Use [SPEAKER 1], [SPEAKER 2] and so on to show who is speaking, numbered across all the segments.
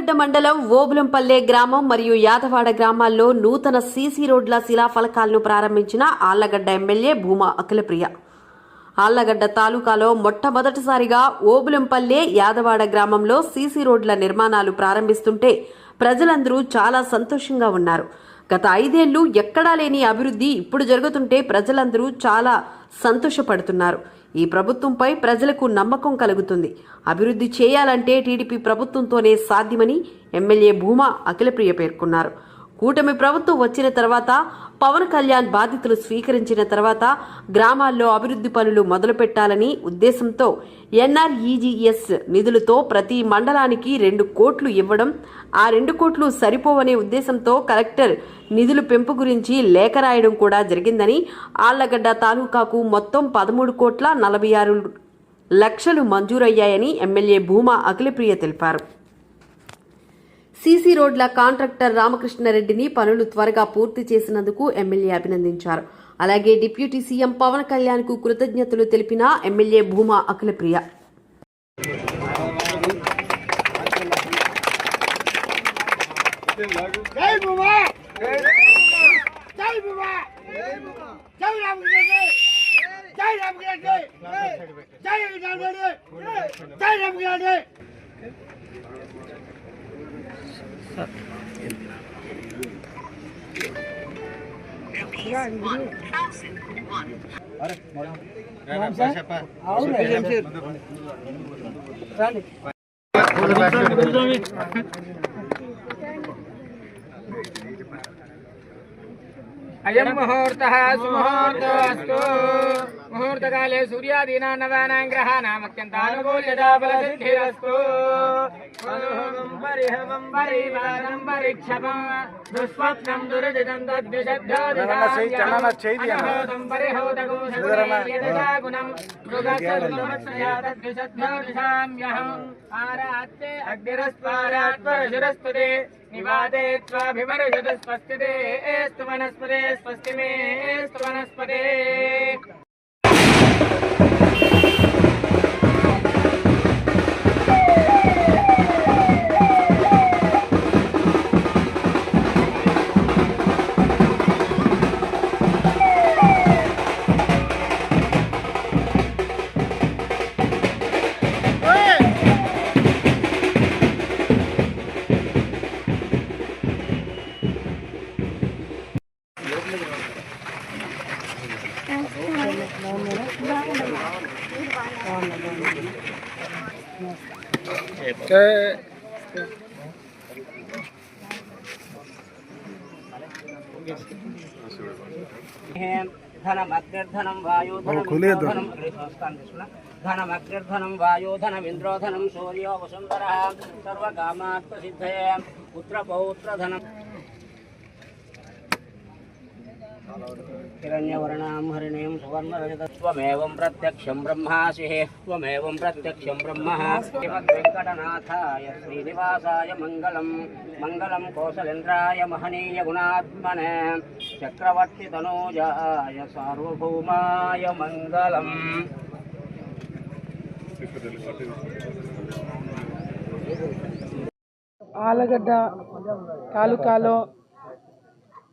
[SPEAKER 1] ఆళ్ళగడ్డ మండలం ఓబులంపల్లె గ్రామం మరియు యాదవాడ గ్రామాల్లో నూతన సీసీ రోడ్ల శిలాఫలకాలను ప్రారంభించిన ఆళ్ళగడ్డ ఎమ్మెల్యే భూమా అఖిలప్రియ. ఆళ్ళగడ్డ తాలూకాలో మొట్టమొదటిసారిగా ఓబులంపల్లె యాదవాడ గ్రామంలో సీసీ రోడ్ల నిర్మాణాలు ప్రారంభిస్తుంటే ప్రజలందరూ చాలా సంతోషంగా ఉన్నారు. గత ఐదేళ్ళు ఎక్కడా లేని అభివృద్ధి ఇప్పుడు జరుగుతుంటే ప్రజలందరూ చాలా సంతోషపడుతున్నారు. ఈ ప్రభుత్వంపై ప్రజలకు నమ్మకం కలుగుతుంది. అభివృద్ధి చేయాలంటే టీడీపీ ప్రభుత్వంతోనే సాధ్యమని ఎమ్మెల్యే భూమా అఖిలప్రియ పేర్కొన్నారు. కూటమి ప్రభుత్వం వచ్చిన తర్వాత పవన్ కళ్యాణ్ బాధితులు స్వీకరించిన తర్వాత గ్రామాల్లో అభివృద్ధి పనులు మొదలుపెట్టాలని ఉద్దేశంతో ఎన్ఆర్ఈజీఎస్ నిధులతో ప్రతి మండలానికి రెండు కోట్లు ఇవ్వడం ఆ రెండు కోట్లు సరిపోవనే ఉద్దేశంతో కలెక్టర్ నిధుల పెంపు గురించి లేఖ రాయడం కూడా జరిగిందని ఆళ్ళగడ్డ తాలూకాకు మొత్తం పదమూడు కోట్ల నలభై ఆరు లక్షలు మంజూరయ్యాయని ఎమ్మెల్యే భూమా అఖిలప్రియ తెలిపారు. సీసీ రోడ్ల కాంట్రాక్టర్ రామకృష్ణారెడ్డిని పనులు త్వరగా పూర్తి చేసినందుకు ఎమ్మెల్యే అభినందించారు. అలాగే డిప్యూటీ సీఎం పవన్ కళ్యాణ్కు కృతజ్ఞతలు తెలిపిన ఎమ్మెల్యే భూమా అఖిలప్రియ.
[SPEAKER 2] జై భూమా జై భూమా జై రామకృష్ణ జై రామకృష్ణ జై రామకృష్ణ జై రామకృష్ణ
[SPEAKER 3] అయం ముహూర్త సుముహూర్తస్తు ముహూర్తకాలే సూర్యాదీనా నవానాం గ్రహాణం అత్యంతానుకూల్యతాఫలసిద్ధిరస్తు పరిహమం పరివారం పరిక్షమం దుస్వప్నం దురదితం తద్విషద్ధాదితం పరిహౌతకం సగుణం మృగసద్విషద్ధాదిశామ్యహం ఆరాత్తే అగ్నిరస్వారాత్వరశురస్తుతే నివాదే త్వాభిమరుషతు స్వస్తితే ఏస్తు వనస్పతే స్వస్తి మే ఏస్తు వనస్పతే ధనమగ్నిర్ధనం अग्निर्धनं वायुधनं धनमग्निर्धनं वायुधनमिन्द्रोधनं सूर्यो वसुन्धरः सर्वकामात् प्रसिद्धये पुत्रपौत्रधनम् హరిణీం సువర్ణరజతత్వమేవం ప్రత్యక్షం బ్రహ్మాసి త్వమేవం ప్రత్యక్షం బ్రహ్మ శ్రీమద్వెంకటనాథాయ శ్రీనివాసాయ మంగళం మంగళం కోసలేంద్రాయ మహనీయ గుణాత్మనే చక్రవర్తి తనూజాయ సార్వభౌమాయ మంగళం
[SPEAKER 4] ఆలగడ్డ తాలూకాలో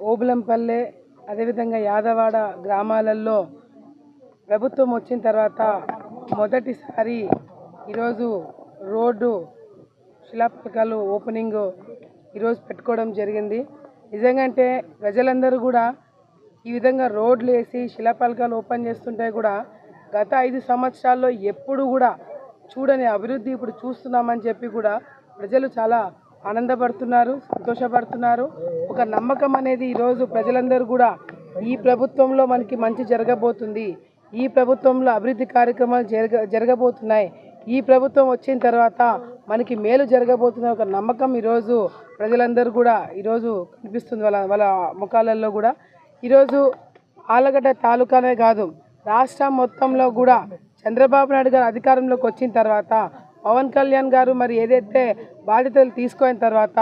[SPEAKER 4] ఓబులంపల్లె అదేవిధంగా యాదవాడ గ్రామాలలో ప్రభుత్వం వచ్చిన తర్వాత మొదటిసారి ఈరోజు రోడ్డు శిలాఫలకాలు ఓపెనింగ్ ఈరోజు పెట్టుకోవడం జరిగింది. నిజంగా అంటే ప్రజలందరూ కూడా ఈ విధంగా రోడ్లు వేసి శిలాపలకాలు ఓపెన్ చేస్తుంటే కూడా గత ఐదు సంవత్సరాల్లో ఎప్పుడు కూడా చూడని అభివృద్ధి ఇప్పుడు చూస్తున్నామని చెప్పి కూడా ప్రజలు చాలా ఆనందపడుతున్నారు సంతోషపడుతున్నారు. ఒక నమ్మకం అనేది ఈరోజు ప్రజలందరూ కూడా ఈ ప్రభుత్వంలో మనకి మంచి జరగబోతుంది. ఈ ప్రభుత్వంలో అభివృద్ధి కార్యక్రమాలు జరగ జరగబోతున్నాయి. ఈ ప్రభుత్వం వచ్చిన తర్వాత మనకి మేలు జరగబోతున్న ఒక నమ్మకం ఈరోజు ప్రజలందరూ కూడా ఈరోజు కనిపిస్తుంది. వాళ్ళ వాళ్ళ ముఖాలలో కూడా. ఈరోజు ఆలగడ్డ తాలూకానే కాదు రాష్ట్రం మొత్తంలో కూడా చంద్రబాబు నాయుడు గారు అధికారంలోకి వచ్చిన తర్వాత పవన్ కళ్యాణ్ గారు మరి ఏదైతే బాధ్యతలు తీసుకున్న తర్వాత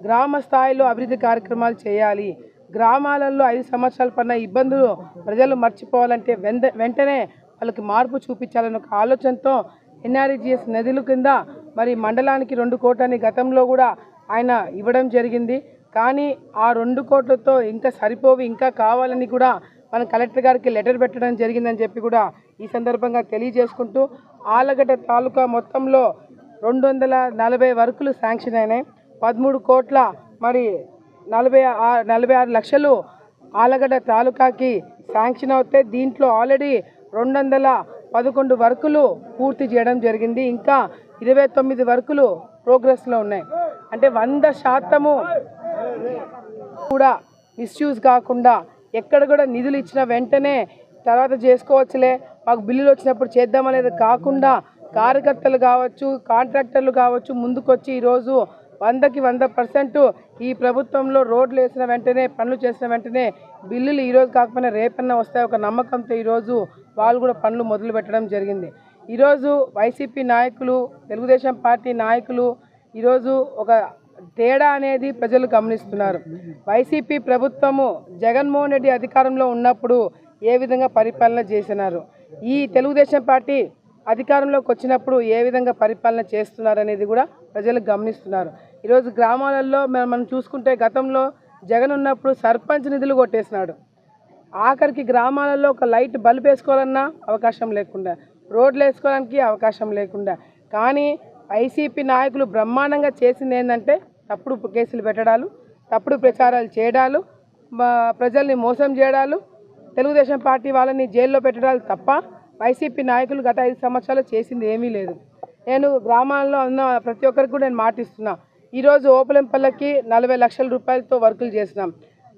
[SPEAKER 4] గ్రామ స్థాయిలో అభివృద్ధి కార్యక్రమాలు చేయాలి. గ్రామాలలో ఐదు సంవత్సరాల పడిన ఇబ్బందులు ప్రజలు మర్చిపోవాలంటే వెంద వెంటనే వాళ్ళకి మార్పు చూపించాలని ఒక ఆలోచనతో ఎన్ఆర్జిఎస్ నదుల కింద మరి మండలానికి రెండు కోట్లని గతంలో కూడా ఆయన ఇవ్వడం జరిగింది. కానీ ఆ రెండు కోట్లతో ఇంకా సరిపోవి ఇంకా కావాలని కూడా మన కలెక్టర్ గారికి లెటర్ పెట్టడం జరిగిందని చెప్పి కూడా ఈ సందర్భంగా తెలియజేసుకుంటూ ఆలగడ్డ తాలూకా మొత్తంలో రెండు వందల నలభై వర్కులు శాంక్షన్ అయినాయి. పదమూడు కోట్ల మరి నలభై ఆ- నలభై ఆరు లక్షలు ఆలగడ్డ తాలూకాకి శాంక్షన్ అవుతే దీంట్లో ఆల్రెడీ రెండు వందల పదకొండు వర్కులు పూర్తి చేయడం జరిగింది. ఇంకా ఇరవై తొమ్మిది వర్కులు ప్రోగ్రెస్లో ఉన్నాయి. అంటే వంద శాతము కూడా మిస్యూజ్ కాకుండా ఎక్కడ కూడా నిధులు ఇచ్చిన వెంటనే తర్వాత చేసుకోవచ్చులే మాకు బిల్లులు వచ్చినప్పుడు చేద్దామనేది కాకుండా కార్యకర్తలు కావచ్చు కాంట్రాక్టర్లు కావచ్చు ముందుకొచ్చి ఈరోజు వందకి వంద పర్సెంట్ ఈ ప్రభుత్వంలో రోడ్లు వేసిన వెంటనే పనులు చేసిన వెంటనే బిల్లులు ఈరోజు కాకపోయినా రేపన్నా వస్తాయి ఒక నమ్మకంతో ఈరోజు వాళ్ళు కూడా పనులు మొదలు పెట్టడం జరిగింది. ఈరోజు వైసీపీ నాయకులు తెలుగుదేశం పార్టీ నాయకులు ఈరోజు ఒక తేడా అనేది ప్రజలు గమనిస్తున్నారు. వైసీపీ ప్రభుత్వము జగన్మోహన్ రెడ్డి అధికారంలో ఉన్నప్పుడు ఏ విధంగా పరిపాలన చేసినారు? ఈ తెలుగుదేశం పార్టీ అధికారంలోకి వచ్చినప్పుడు ఏ విధంగా పరిపాలన చేస్తున్నారు అనేది కూడా ప్రజలు గమనిస్తున్నారు. ఈరోజు గ్రామాలలో మనం మనం చూసుకుంటే గతంలో జగన్ ఉన్నప్పుడు సర్పంచ్ నిధులు కొట్టేసినాడు. ఆఖరికి గ్రామాలలో ఒక లైట్ బల్బ్ వేసుకోవాలన్నా అవకాశం లేకుండా రోడ్లు వేసుకోవడానికి అవకాశం లేకుండా. కానీ వైసీపీ నాయకులు బ్రహ్మాండంగా చేసింది ఏంటంటే తప్పుడు కేసులు పెట్టడాలు తప్పుడు ప్రచారాలు చేయడాలు ప్రజల్ని మోసం చేయడాలు తెలుగుదేశం పార్టీ వాళ్ళని జైల్లో పెట్టడాలు తప్ప వైసీపీ నాయకులు గత ఐదు సంవత్సరాలు చేసింది ఏమీ లేదు. నేను గ్రామాల్లో ఉన్న ప్రతి ఒక్కరికి కూడా నేను మాటిస్తున్నా. ఈరోజు ఓపలెంపల్లకి నలభై లక్షల రూపాయలతో వర్కులు చేసినాం.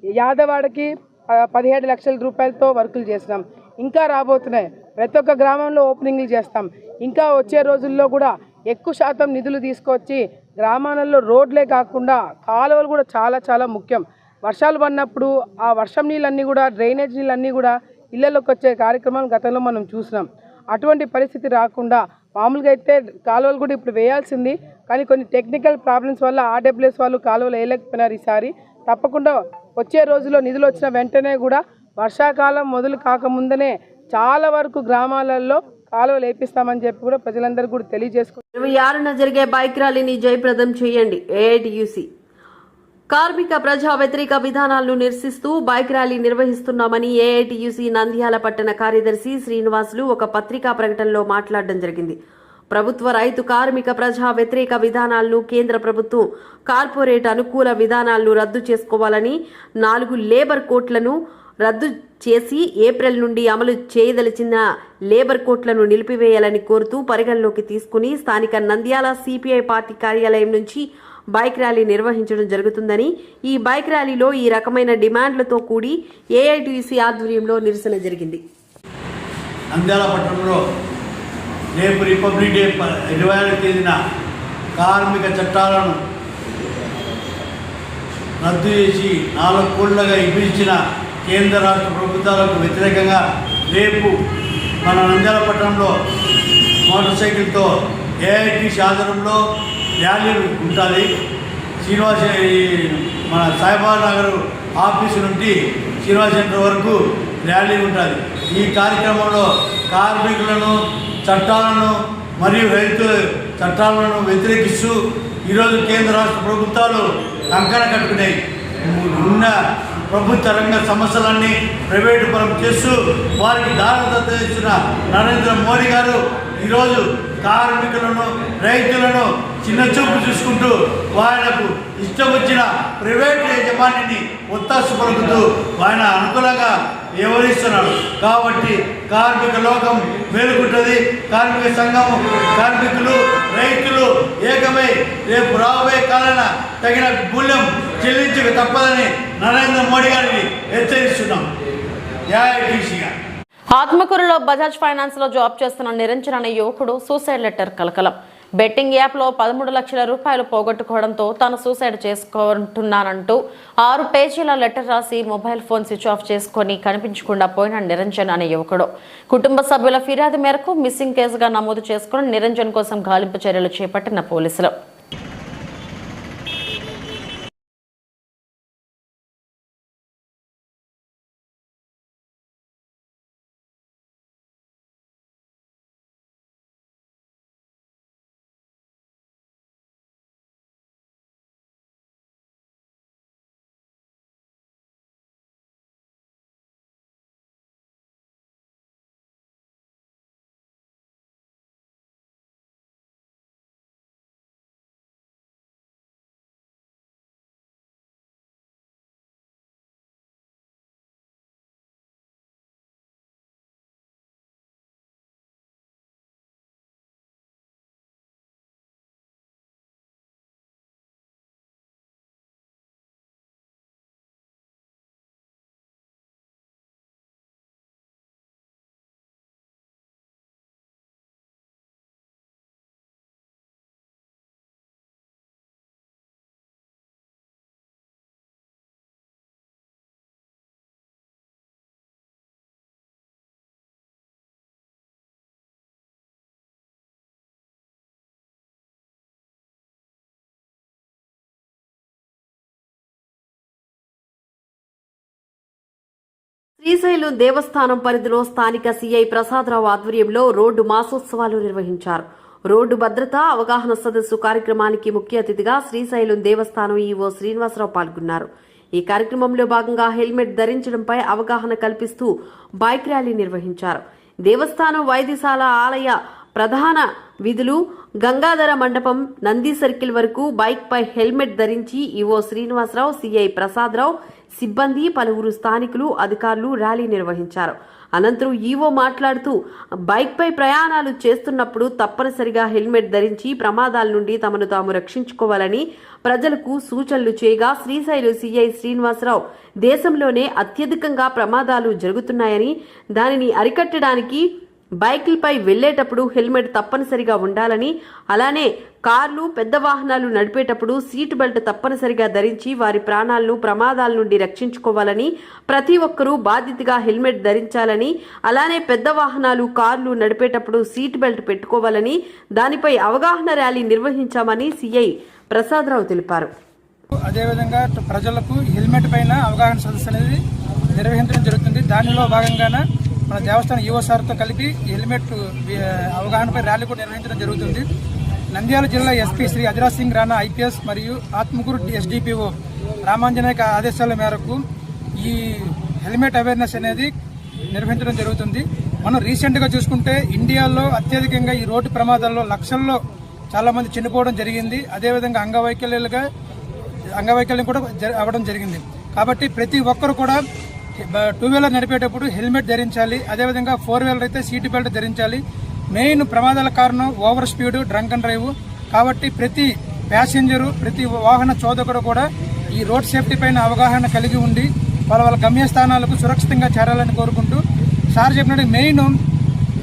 [SPEAKER 4] యాదవాడకి ప- పదిహేడు లక్షల రూపాయలతో వర్కులు చేసినాం. ఇంకా రాబోతున్నాయి. ప్రతి ఒక్క గ్రామంలో ఓపెనింగ్లు చేస్తాం. ఇంకా వచ్చే రోజుల్లో కూడా ఎక్కువ శాతం నిధులు తీసుకొచ్చి గ్రామాలలో రోడ్లే కాకుండా కాలువలు కూడా చాలా చాలా ముఖ్యం. వర్షాలు పడినప్పుడు ఆ వర్షం నీళ్ళన్నీ కూడా డ్రైనేజ్ నీళ్ళన్నీ కూడా ఇళ్ళలోకి వచ్చే కార్యక్రమం గతంలో మనం చూసినాం. అటువంటి పరిస్థితి రాకుండా మామూలుగా అయితే కాలువలు కూడా ఇప్పుడు వేయాల్సింది కానీ కొన్ని టెక్నికల్ ప్రాబ్లమ్స్ వల్ల ఆర్డబ్ల్యూఎస్ వాళ్ళు కాలువలు వేయలేకపోయినారు ఈసారి. తప్పకుండా వచ్చే రోజుల్లో నిధులు వచ్చిన వెంటనే కూడా వర్షాకాలం మొదలు కాకముందనే చాలా వరకు గ్రామాలలో కాలువలు వేపిస్తామని చెప్పి కూడా ప్రజలందరూ కూడా తెలియజేసుకుంటారు
[SPEAKER 1] ఇరవై ఆరున జరిగే బైక్ ర్యాలీని జయప్రదం చేయండి ఏఐటియుసి కార్మిక ప్రజా వ్యతిరేక విధానాలను నిరసిస్తూ బైక్ ర్యాలీ నిర్వహిస్తున్నామని ఏఐటియుసి నంద్యాల పట్టణ కార్యదర్శి శ్రీనివాసులు ఒక పత్రికా ప్రకటనలో మాట్లాడడం జరిగింది. ప్రభుత్వ రైతు కార్మిక ప్రజా వ్యతిరేక విధానాలను కేంద్ర ప్రభుత్వం కార్పొరేట్ అనుకూల విధానాలను రద్దు చేసుకోవాలని నాలుగు లేబర్ కోట్లను రద్దు చేసి ఏప్రిల్ నుండి అమలు చేయదలిచిన లేబర్ కోట్లను నిలిపివేయాలని కోరుతూ పరిగణలోకి తీసుకుని స్థానిక నంద్యాల సిపిఐ పార్టీ కార్యాలయం నుంచి బైక్ ర్యాలీ నిర్వహించడం జరుగుతుందని ఈ బైక్ ర్యాలీలో ఈ రకమైన డిమాండ్లతో కూడి ఏఐటీసీ ఆధ్వర్యంలో నిరసన జరిగింది.
[SPEAKER 5] నంద్యాల పట్టణంలో రేపు రిపబ్లిక్ డే ప- ఇరవై ఆరు తేదీన కార్మిక చట్టాలను రద్దు చేసి నాలుగు కోట్లుగా విభజించిన కేంద్ర రాష్ట్ర ప్రభుత్వాలకు వ్యతిరేకంగా రేపు మన నంద్యాల పట్టణంలో మోటార్ సైకిల్తో ఏఐటి ఆధ్వర్యంలో ర్యాలీ ఉంటుంది శ్రీనివాస మన సాయిబాబా నగర్ ఆఫీసు నుండి శ్రీనివాస సెంటర్ వరకు ర్యాలీ ఉంటుంది. ఈ కార్యక్రమంలో కార్మికులను చట్టాలను మరియు రైతు చట్టాలను వ్యతిరేకిస్తూ ఈరోజు కేంద్ర రాష్ట్ర ప్రభుత్వాలు కంకణ కట్టుకున్నాయి. ఉన్న ప్రభుత్వ రంగ సమస్యలన్నీ ప్రైవేటు పరం చేస్తూ వారికి దారదత్త ఇచ్చిన నరేంద్ర మోడీ గారు ఈరోజు కార్మికులను రైతులను చిన్న చూపు చూసుకుంటూ వాయనకు ఇష్టం వచ్చిన ప్రైవేట్ యజమానిని ఒత్తాసు పలుకుతూ ఆయన అనుకూలంగా వివరిస్తున్నాడు. కాబట్టి కార్మిక లోకం మేలుకుంటుంది. కార్మిక సంఘం కార్మికులు రైతులు ఏకమై రేపు రాబోయే కాలాన తగిన మూల్యం చెల్లించక తప్పదని నరేంద్ర మోడీ గారిని హెచ్చరిస్తున్నాం. ఏఐటీసీగా
[SPEAKER 6] ఆత్మకూరులో బజాజ్ ఫైనాన్స్లో జాబ్ చేస్తున్న నిరంజన్ అనే యువకుడు సూసైడ్ లెటర్ కలకలం. బెట్టింగ్ యాప్లో పదమూడు లక్షల రూపాయలు పోగొట్టుకోవడంతో తాను సూసైడ్ చేసుకుంటున్నానంటూ ఆరు పేజీల లెటర్ రాసి మొబైల్ ఫోన్ స్విచ్ ఆఫ్ చేసుకొని కనిపించకుండా పోయిన నిరంజన్ అనే యువకుడు. కుటుంబ సభ్యుల ఫిర్యాదు మేరకు మిస్సింగ్ కేసుగా నమోదు చేసుకుని నిరంజన్ కోసం గాలింపు చర్యలు చేపట్టిన పోలీసులు.
[SPEAKER 1] శ్రీశైలం దేవస్థానం పరిధిలో స్థానిక సీఐ ప్రసాదరావు ఆధ్వర్యంలో రోడ్డు మాసోత్సవాలు నిర్వహించారు. రోడ్డు భద్రత అవగాహన సదస్సు కార్యక్రమానికి ముఖ్య అతిథిగా శ్రీశైలం దేవస్థానం ఈవో శ్రీనివాసరావు పాల్గొన్నారు. ఈ కార్యక్రమంలో భాగంగా హెల్మెట్ ధరించడంపై అవగాహన కల్పిస్తూ బైక్ ర్యాలీ నిర్వహించారు. దేవస్థానం వైద్యశాల ఆలయ ప్రధాన విధులు గంగాధర మండపం నంది సర్కిల్ వరకు బైక్పై హెల్మెట్ ధరించి ఈవో శ్రీనివాసరావు సిఐ ప్రసాదరావు సిబ్బంది పలువురు స్థానికులు అధికారులు ర్యాలీ నిర్వహించారు. అనంతరం ఈవో మాట్లాడుతూ బైక్పై ప్రయాణాలు చేస్తున్నప్పుడు తప్పనిసరిగా హెల్మెట్ ధరించి ప్రమాదాల నుండి తమను తాము రక్షించుకోవాలని ప్రజలకు సూచనలు చేయగా శ్రీశైలు సిఐ శ్రీనివాసరావు దేశంలోనే అత్యధికంగా ప్రమాదాలు జరుగుతున్నాయని దానిని అరికట్టడానికి బైకులపై వెళ్ళేటప్పుడు హెల్మెట్ తప్పనిసరిగా ఉండాలని అలానే కార్లు పెద్ద వాహనాలు నడిపేటప్పుడు సీట్ బెల్ట్ తప్పనిసరిగా ధరించి వారి ప్రాణాలను ప్రమాదాల నుండి రక్షించుకోవాలని ప్రతి ఒక్కరూ బాధ్యతగా హెల్మెట్ ధరించాలని అలానే పెద్ద వాహనాలు కార్లు నడిపేటప్పుడు సీట్ బెల్ట్ పెట్టుకోవాలని దానిపై అవగాహన ర్యాలీ నిర్వహించామని సీఐ ప్రసాదరావు తెలిపారు.
[SPEAKER 7] అదేవిధంగా ప్రజలకు హెల్మెట్ పైన అవగాహన సదస్సు అనేది నిర్వహించడం జరుగుతుంది. దానిలో భాగంగానే మన దేవస్థానం యువ సార్తో కలిపి హెల్మెట్ అవగాహనపై ర్యాలీ కూడా నిర్వహించడం జరుగుతుంది. నంద్యాల జిల్లా ఎస్పీ శ్రీ అజరాజ్ సింగ్ రాణా ఐపీఎస్ మరియు ఆత్మకూరు ఎస్డిపిఓ రామాంజనేయ ఆదేశాల మేరకు ఈ హెల్మెట్ అవేర్నెస్ అనేది నిర్వహించడం జరుగుతుంది. మనం రీసెంట్గా చూసుకుంటే ఇండియాలో అత్యధికంగా ఈ రోడ్డు ప్రమాదాల్లో లక్షల్లో చాలామంది చనిపోవడం జరిగింది. అదేవిధంగా అంగవైకల్యాలుగా అంగవైకల్యం కూడా జరి- అవ్వడం జరిగింది. కాబట్టి ప్రతి ఒక్కరు కూడా టూ వీలర్ నడిపేటప్పుడు హెల్మెట్ ధరించాలి. అదేవిధంగా ఫోర్ వీలర్ అయితే సీట్ బెల్ట్ ధరించాలి. మెయిన్ ప్రమాదాల కారణం over speed drunk and drive కాబట్టి ప్రతి ప్యాసింజరు ప్రతి వాహన చోదకుడు కూడా ఈ రోడ్ సేఫ్టీ పైన అవగాహన కలిగి ఉండి వాళ్ళ వాళ్ళ గమ్యస్థానాలకు సురక్షితంగా చేరాలని కోరుకుంటూ సార్ చెప్పినట్టు మెయిన్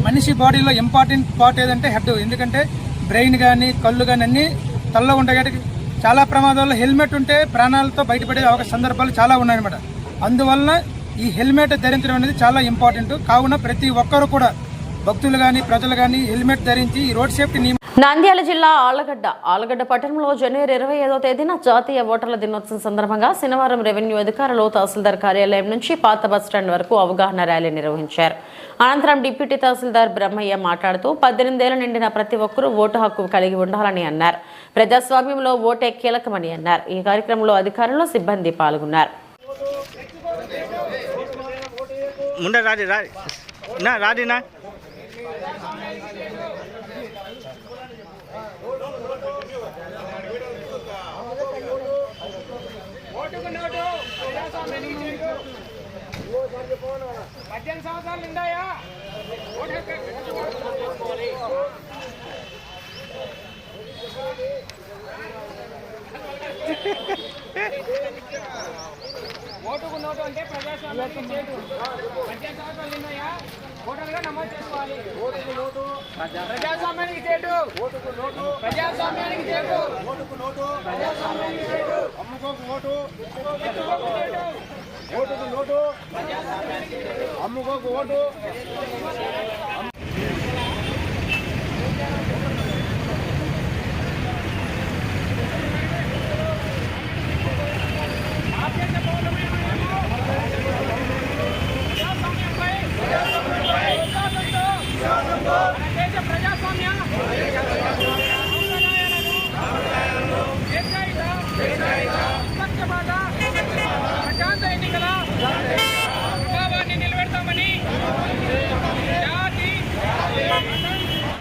[SPEAKER 7] మనిషి బాడీలో ఇంపార్టెంట్ పార్ట్ ఏదంటే హెడ్ ఎందుకంటే బ్రెయిన్ కానీ కళ్ళు కానీ అన్నీ తలలో ఉంటాయి కాబట్టి చాలా ప్రమాదాల్లో హెల్మెట్ ఉంటే ప్రాణాలతో బయటపడే అవకాశ సందర్భాలు చాలా ఉన్నాయన్నమాట. అందువలన ఈ హెల్మెట్ ధరించడం అనేది చాలా ఇంపార్టెంట్. కావున ప్రతి ఒక్కరు కూడా భక్తులు కానీ ప్రజలు కానీ హెల్మెట్ ధరించి ఈ రోడ్ సేఫ్టీ నియమ
[SPEAKER 6] నంద్యాల జిల్లా ఆలగడ్డ ఆలగడ్డ పట్టణంలో జనవరి ఇరవై ఐదో తేదీన జాతీయ ఓటర్ల దినోత్సవం సందర్భంగా శనివారం రెవెన్యూ అధికారులు తహసీల్దార్ కార్యాలయం నుంచి పాత బస్టాండ్ వరకు అవగాహన ర్యాలీ నిర్వహించారు. అనంతరం డిప్యూటీ తహసీల్దార్ బ్రహ్మయ్య మాట్లాడుతూ పద్దెనిమిదేళ్ళ నిండిన ప్రతి ఒక్కరూ ఓటు హక్కు కలిగి ఉండాలని అన్నారు. ప్రజాస్వామ్యంలో ఓటే కీలకమని అన్నారు. ఈ కార్యక్రమంలో అధికారులు సిబ్బంది పాల్గొన్నారు.
[SPEAKER 3] ముందర రాడి రాడి నా రాడినా పద్దెనిమిది సంవత్సరాలు నిండాయా ఓటర్గా నమోదు చేసుకోవాలి ప్రజాస్వామ్యానికి చేటు ఓటుకు నోటు ప్రజాస్వామ్యానికి చేటు ఓటుకు నోటు ప్రజాస్వామ్యానికి చేటు అమ్ముకోకు ఓటు ఓటుకు నోటు అమ్ముకోకు ఓటు